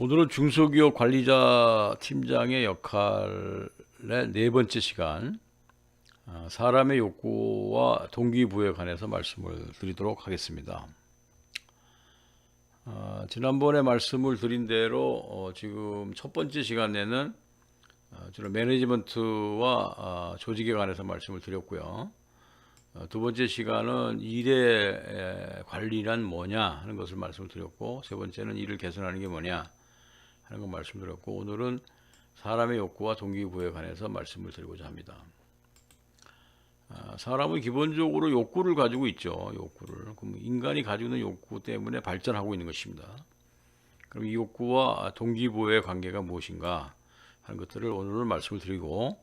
오늘은 중소기업 관리자 팀장의 역할의 네 번째 시간, 아, 사람의 욕구와 동기부여에 관해서 말씀을 드리도록 하겠습니다. 아, 지난번에 말씀을 드린 대로 어, 지금 첫 번째 시간에는 어, 주로 매니지먼트와 아, 조직에 관해서 말씀을 드렸고요. 어, 두 번째 시간은 일의 에, 관리란 뭐냐 하는 것을 말씀을 드렸고 세 번째는 일을 개선하는 게 뭐냐 하는 거 말씀드렸고 오늘은 사람의 욕구와 동기부여에 관해서 말씀을 드리고자 합니다. 아, 사람은 기본적으로 욕구를 가지고 있죠. 욕구를. 그럼 인간이 가지고 있는 욕구 때문에 발전하고 있는 것입니다. 그럼 이 욕구와 동기부여의 관계가 무엇인가 하는 것들을 오늘은 말씀을 드리고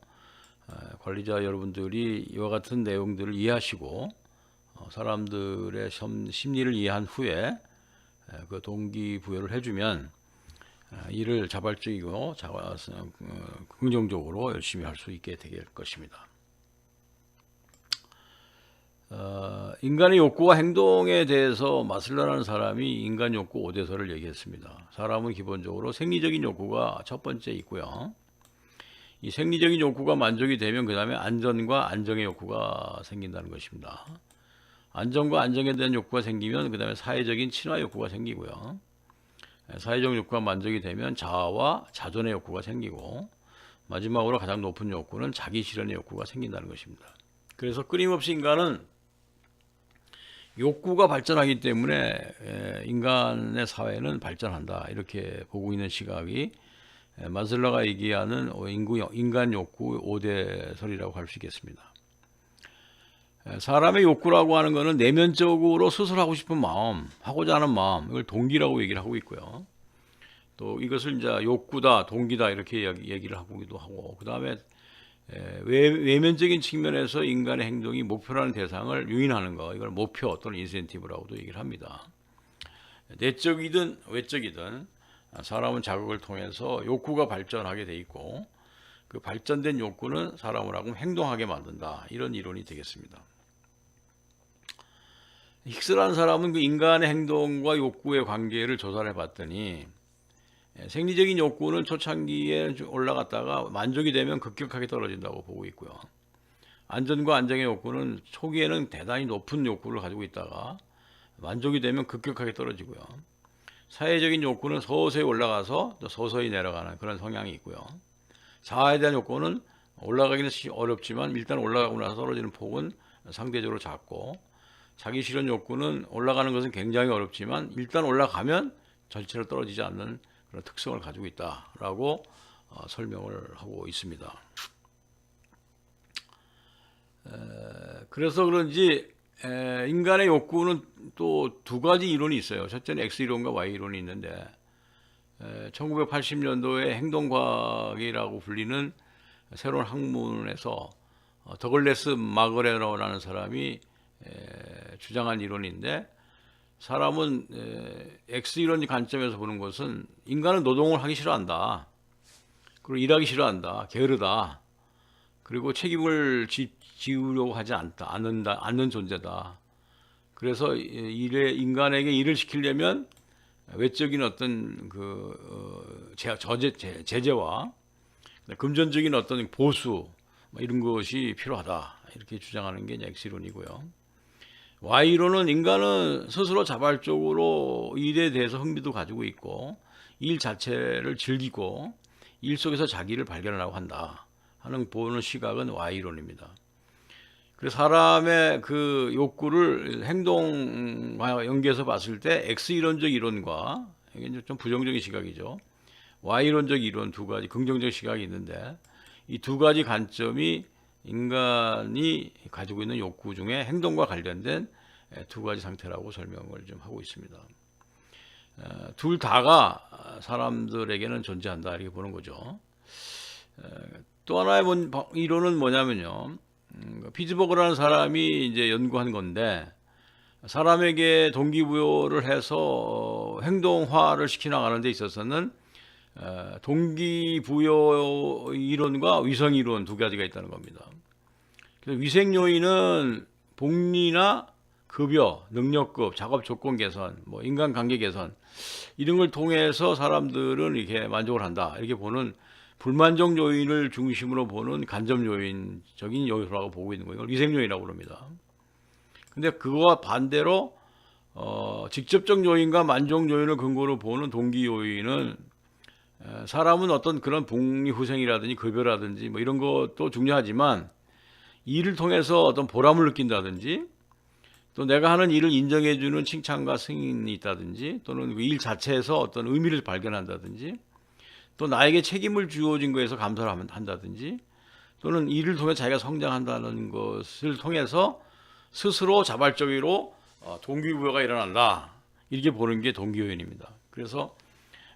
아, 관리자 여러분들이 이와 같은 내용들을 이해하시고 어, 사람들의 심- 심리를 이해한 후에 에, 그 동기부여를 해주면 아, 일을 자발적이고 자, 어, 긍정적으로 열심히 할 수 있게 될 것입니다. 어, 인간의 욕구와 행동에 대해서 마슬러라는 사람이 인간 욕구 5대서를 얘기했습니다. 사람은 기본적으로 생리적인 욕구가 첫 번째 있고요. 이 생리적인 욕구가 만족이 되면 그 다음에 안전과 안정의 욕구가 생긴다는 것입니다. 안전과 안정에 대한 욕구가 생기면 그 다음에 사회적인 친화 욕구가 생기고요. 사회적 욕구가 만족이 되면 자아와 자존의 욕구가 생기고 마지막으로 가장 높은 욕구는 자기 실현의 욕구가 생긴다는 것입니다. 그래서 끊임없이 인간은 욕구가 발전하기 때문에 에, 인간의 사회는 발전한다 이렇게 보고 있는 시각이 에, 마슬러가 얘기하는 어, 인간 욕구 5대설이라고 할 수 있겠습니다. 에, 사람의 욕구라고 하는 것은 내면적으로 스스로 하고 싶은 마음, 하고자 하는 마음, 이걸 동기라고 얘기를 하고 있고요. 또 이것을 이제 욕구다, 동기다 이렇게 얘기를 하기도 하고, 그 다음에 외, 외면적인 측면에서 인간의 행동이 목표라는 대상을 유인하는 거, 이걸 목표 또는 인센티브라고도 얘기를 합니다. 내적이든 외적이든 사람은 자극을 통해서 욕구가 발전하게 돼 있고, 그 발전된 욕구는 사람을 하고 행동하게 만든다. 이런 이론이 되겠습니다. 힉스라는 사람은 그 인간의 행동과 욕구의 관계를 조사를 해봤더니 예, 생리적인 욕구는 초창기에 좀 올라갔다가 만족이 되면 급격하게 떨어진다고 보고 있고요. 안전과 안정의 욕구는 초기에는 대단히 높은 욕구를 가지고 있다가 만족이 되면 급격하게 떨어지고요. 사회적인 욕구는 서서히 올라가서 또 서서히 내려가는 그런 성향이 있고요. 자아에 대한 욕구는 올라가기는 시- 어렵지만 일단 올라가고 나서 떨어지는 폭은 상대적으로 작고 자기 실현 욕구는 올라가는 것은 굉장히 어렵지만 일단 올라가면 전체로 떨어지지 않는 그런 특성을 가지고 있다라고 어, 설명을 하고 있습니다. 에, 그래서 그런지 에, 인간의 욕구는 또 두 가지 이론이 있어요. 첫째는 X 이론과 Y 이론이 있는데 에, 1980년도에 행동과학이라고 불리는 새로운 학문에서 어, 더글레스 마그레너라는 사람이 에, 주장한 이론인데 사람은 에, X 이론 관점에서 보는 것은 인간은 노동을 하기 싫어한다. 그리고 일하기 싫어한다. 게으르다. 그리고 책임을 지, 지우려고 하지 않다. 않는다. 않는 존재다. 그래서 이- 일에 인간에게 일을 시키려면 외적인 어떤 그 어, 제, 저제, 제, 제재와 금전적인 어떤 보수 뭐 이런 것이 필요하다. 이렇게 주장하는 게 이제 X 이론이고요. Y로는 인간은 스스로 자발적으로 일에 대해서 흥미도 가지고 있고 일 자체를 즐기고 일 속에서 자기를 발견하려고 한다 하는 보는 시각은 Y론입니다. 그래서 사람의 그 욕구를 행동과 연계해서 봤을 때 X이론적 이론과 이게 좀 부정적인 시각이죠. Y론적 이론 두 가지 긍정적 시각이 있는데 이 두 가지 관점이 인간이 가지고 있는 욕구 중에 행동과 관련된 두 가지 상태라고 설명을 좀 하고 있습니다. 어, 둘 다가 사람들에게는 존재한다 이렇게 보는 거죠. 어, 또 하나의 본- 이론은 뭐냐면요. 음, 피즈버그라는 사람이 이제 연구한 건데 사람에게 동기부여를 해서 어, 행동화를 시켜나가는 데 있어서는 어, 동기부여 이론과 위성 이론 두 가지가 있다는 겁니다. 그래서 위생 요인은 복리나 급여, 능력급, 작업 조건 개선, 뭐 인간 관계 개선 이런 걸 통해서 사람들은 이렇게 만족을 한다. 이렇게 보는 불만족 요인을 중심으로 보는 간접 요인적인 요소라고 보고 있는 거예요. 위생 요인이라고 그럽니다. 근데 그거와 반대로 어, 직접적 요인과 만족 요인을 근거로 보는 동기 요인은 에, 사람은 어떤 그런 복리후생이라든지 급여라든지 뭐 이런 것도 중요하지만 일을 통해서 어떤 보람을 느낀다든지 또 내가 하는 일을 인정해주는 칭찬과 승인이 있다든지 또는 그 일 자체에서 어떤 의미를 발견한다든지 또 나에게 책임을 주어진 거에서 감사를 한다든지 또는 일을 통해 자기가 성장한다는 것을 통해서 스스로 자발적으로 어, 동기부여가 일어난다 이렇게 보는 게 동기요인입니다. 그래서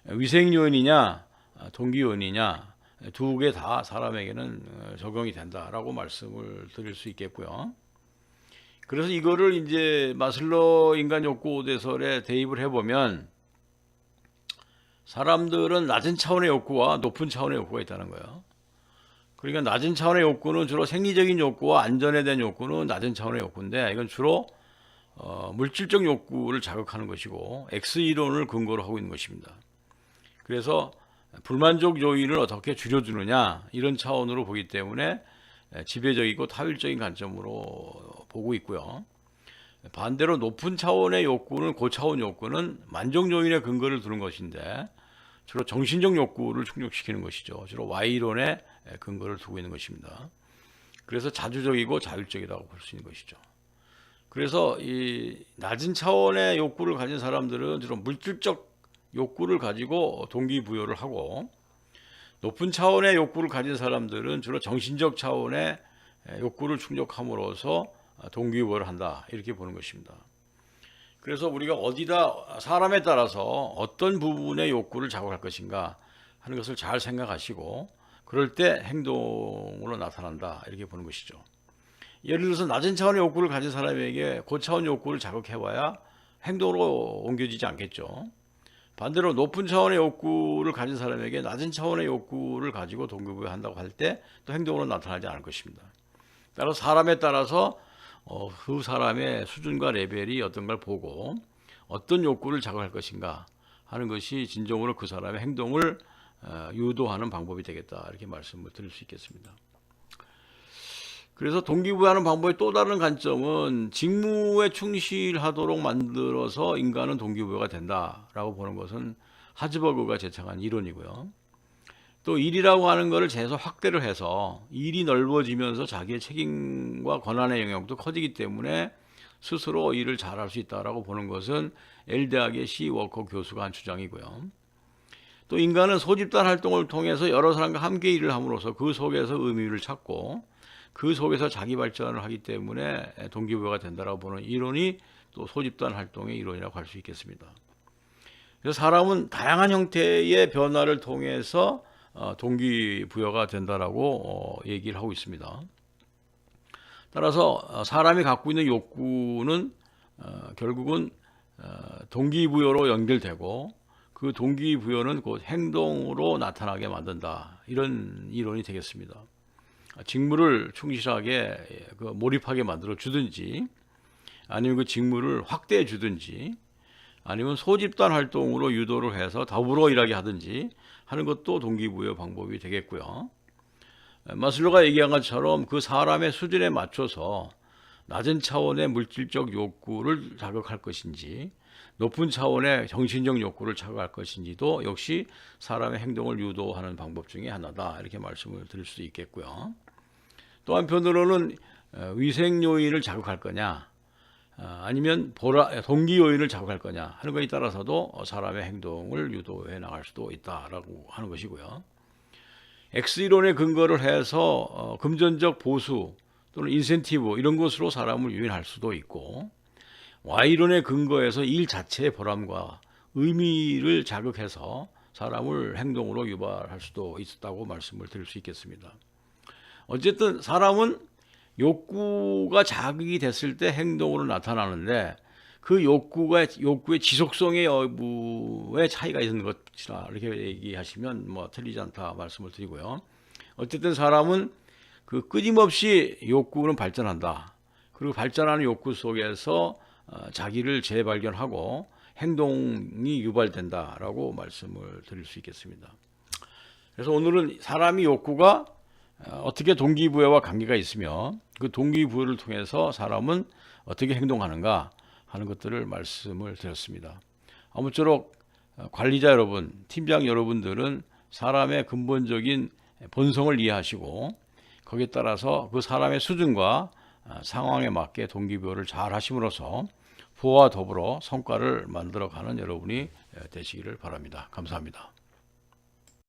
위생 요인이냐 아, 동기 요인이냐 두 개 다 사람에게는 어, 적용이 된다라고 말씀을 드릴 수 있겠고요. 그래서 이거를 이제 마슬로 인간 욕구 대설에 대입을 해보면 사람들은 낮은 차원의 욕구와 높은 차원의 욕구가 있다는 거예요. 그러니까 낮은 차원의 욕구는 주로 생리적인 욕구와 안전에 대한 욕구는 낮은 차원의 욕구인데 이건 주로 어, 물질적 욕구를 자극하는 것이고 X 이론을 근거로 하고 있는 것입니다. 그래서 불만족 요인을 어떻게 줄여주느냐 이런 차원으로 보기 때문에 지배적이고 타율적인 관점으로 보고 있고요. 반대로 높은 차원의 욕구는 고차원 욕구는 만족 요인의 근거를 두는 것인데 주로 정신적 욕구를 충족시키는 것이죠. 주로 Y론의 근거를 두고 있는 것입니다. 그래서 자주적이고 자율적이라고 볼 수 있는 것이죠. 그래서 이 낮은 차원의 욕구를 가진 사람들은 주로 물질적 욕구를 가지고 동기부여를 하고 높은 차원의 욕구를 가진 사람들은 주로 정신적 차원의 욕구를 충족함으로써 동기부여를 한다 이렇게 보는 것입니다. 그래서 우리가 어디다 사람에 따라서 어떤 부분의 욕구를 자극할 것인가 하는 것을 잘 생각하시고 그럴 때 행동으로 나타난다 이렇게 보는 것이죠. 예를 들어서 낮은 차원의 욕구를 가진 사람에게 고차원 욕구를 자극해봐야 행동으로 옮겨지지 않겠죠. 반대로 높은 차원의 욕구를 가진 사람에게 낮은 차원의 욕구를 가지고 동기부여한다고 할 때 또 행동으로 나타나지 않을 것입니다. 따라 사람에 따라서 어, 그 사람의 수준과 레벨이 어떤 걸 보고 어떤 욕구를 자극할 것인가 하는 것이 진정으로 그 사람의 행동을 어, 유도하는 방법이 되겠다 이렇게 말씀을 드릴 수 있겠습니다. 그래서 동기부여하는 방법의 또 다른 관점은 직무에 충실하도록 만들어서 인간은 동기부여가 된다라고 보는 것은 하즈버그가 제창한 이론이고요. 또 일이라고 하는 것을 재서 확대를 해서 일이 넓어지면서 자기의 책임과 권한의 영역도 커지기 때문에 스스로 일을 잘할 수 있다라고 보는 것은 엘대학의 시 워커 교수가 한 주장이고요. 또 인간은 소집단 활동을 통해서 여러 사람과 함께 일을 함으로써 그 속에서 의미를 찾고 그 속에서 자기 발전을 하기 때문에 동기부여가 된다라고 보는 이론이 또 소집단 활동의 이론이라고 할 수 있겠습니다. 그래서 사람은 다양한 형태의 변화를 통해서 어, 동기부여가 된다라고 어, 얘기를 하고 있습니다. 따라서 어, 사람이 갖고 있는 욕구는 어, 결국은 어, 동기부여로 연결되고 그 동기부여는 곧 행동으로 나타나게 만든다 이런 이론이 되겠습니다. 직무를 충실하게 그 몰입하게 만들어 주든지 아니면 그 직무를 확대해 주든지 아니면 소집단 활동으로 유도를 해서 더불어 일하게 하든지 하는 것도 동기부여 방법이 되겠고요. 마슬로가 얘기한 것처럼 그 사람의 수준에 맞춰서 낮은 차원의 물질적 욕구를 자극할 것인지 높은 차원의 정신적 욕구를 자극할 것인지도 역시 사람의 행동을 유도하는 방법 중에 하나다 이렇게 말씀을 드릴 수 있겠고요. 또 한편으로는 어, 위생 요인을 자극할 거냐 아, 아니면 보라 동기 요인을 자극할 거냐 하는 것에 따라서도 사람의 행동을 유도해 나갈 수도 있다라고 하는 것이고요. X 이론에 근거를 해서 어, 금전적 보수 또는 인센티브 이런 것으로 사람을 유인할 수도 있고 Y 이론에 근거해서 일 자체의 보람과 의미를 자극해서 사람을 행동으로 유발할 수도 있다고 말씀을 드릴 수 있겠습니다. 어쨌든 사람은 욕구가 자극이 됐을 때 행동으로 나타나는데 그 욕구가 욕구의 지속성의 여부에 차이가 있는 것이라 이렇게 얘기하시면 뭐 틀리지 않다 말씀을 드리고요. 어쨌든 사람은 그 끊임없이 욕구는 발전한다. 그리고 발전하는 욕구 속에서 어, 자기를 재발견하고 행동이 유발된다라고 말씀을 드릴 수 있겠습니다. 그래서 오늘은 사람이 욕구가 어, 어떻게 동기부여와 관계가 있으며 그 동기부여를 통해서 사람은 어떻게 행동하는가 하는 것들을 말씀을 드렸습니다. 아무쪼록 어, 관리자 여러분, 팀장 여러분들은 사람의 근본적인 본성을 이해하시고 거기에 따라서 그 사람의 수준과 어, 상황에 맞게 동기부여를 잘 하심으로써 부와 더불어 성과를 만들어가는 여러분이 되시기를 바랍니다. 감사합니다.